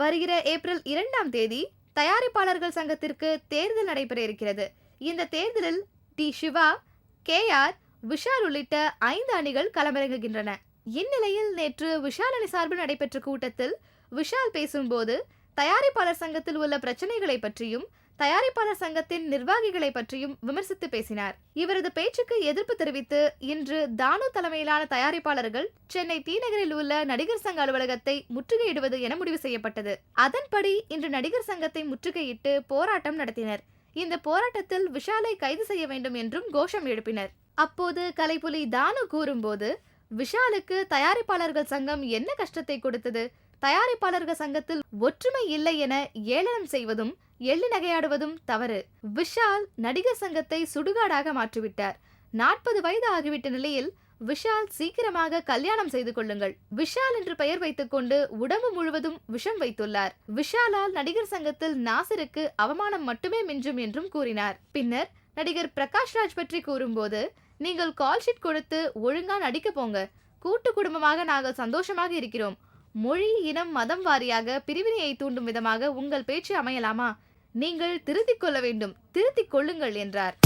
வருகிற ஏப்ரல் இரண்டாம் தேதி தயாரிப்பாளர்கள் சங்கத்திற்கு தேர்தல் நடைபெற இருக்கிறது. இந்த தேர்தலில் T Siva K R Vishal உள்ளிட்ட ஐந்து அணிகள் களமிறங்குகின்றன. இந்நிலையில் நேற்று விஷால் அணி சார்பில் நடைபெற்ற கூட்டத்தில் விஷால் பேசும்போது தயாரிப்பாளர் சங்கத்தில் உள்ள பிரச்சனைகளை பற்றியும் தயாரிப்பாளர் சங்கத்தின் நிர்வாகிகளை பற்றியும் விமர்சித்து பேசினார். இவரது பேச்சுக்கு எதிர்ப்பு தெரிவித்து இன்று தானு தலைமையிலான தயாரிப்பாளர்கள் சென்னை தீநகரில் உள்ள நடிகர் சங்க அலுவலகத்தை முற்றுகையிடுவது என முடிவு செய்யப்பட்டது. அதன்படி இன்று நடிகர் சங்கத்தை முற்றுகையிட்டு போராட்டம் நடத்தினர். இந்த போராட்டத்தில் விஷாலை கைது செய்ய வேண்டும் என்றும் கோஷம் எழுப்பினர். அப்போது கலைப்புலி தானு கூறும்போது விஷாலுக்கு தயாரிப்பாளர்கள் சங்கம் என்ன கஷ்டத்தை கொடுத்தது? தயாரிப்பாளர்கள் சங்கத்தில் ஒற்றுமை இல்லை என ஏளனம் செய்வதும் எள்ளி நகையாடுவதும் தவறு. விஷால் நடிகர் சங்கத்தை சுடுகாடாக மாற்றிவிட்டார். நாற்பது வயது ஆகிவிட்ட நிலையில் விஷால் சீக்கிரமாக கல்யாணம் செய்து கொள்ளுங்கள். விஷால் என்று பெயர் வைத்துக்கொண்டு உடம்பு முழுவதும் விஷம் வைத்துள்ளார். விஷாலால் நடிகர் சங்கத்தில் நாசருக்கு அவமானம் மட்டுமே மிஞ்சும் என்றும் கூறினார். பின்னர் நடிகர் பிரகாஷ்ராஜ் பற்றி கூறும்போது நீங்கள் கால் ஷீட் கொடுத்து ஒழுங்கா நடிக்க போங்க. கூட்டு குடும்பமாக நாங்கள் சந்தோஷமாக இருக்கிறோம். மொழி இனம் மதம் வாரியாக பிரிவினையை தூண்டும் விதமாக உங்கள் பேச்சு அமையலாமா? நீங்கள் திருத்திக் கொள்ள வேண்டும். திருத்திக் கொள்ளுங்கள் என்றார்.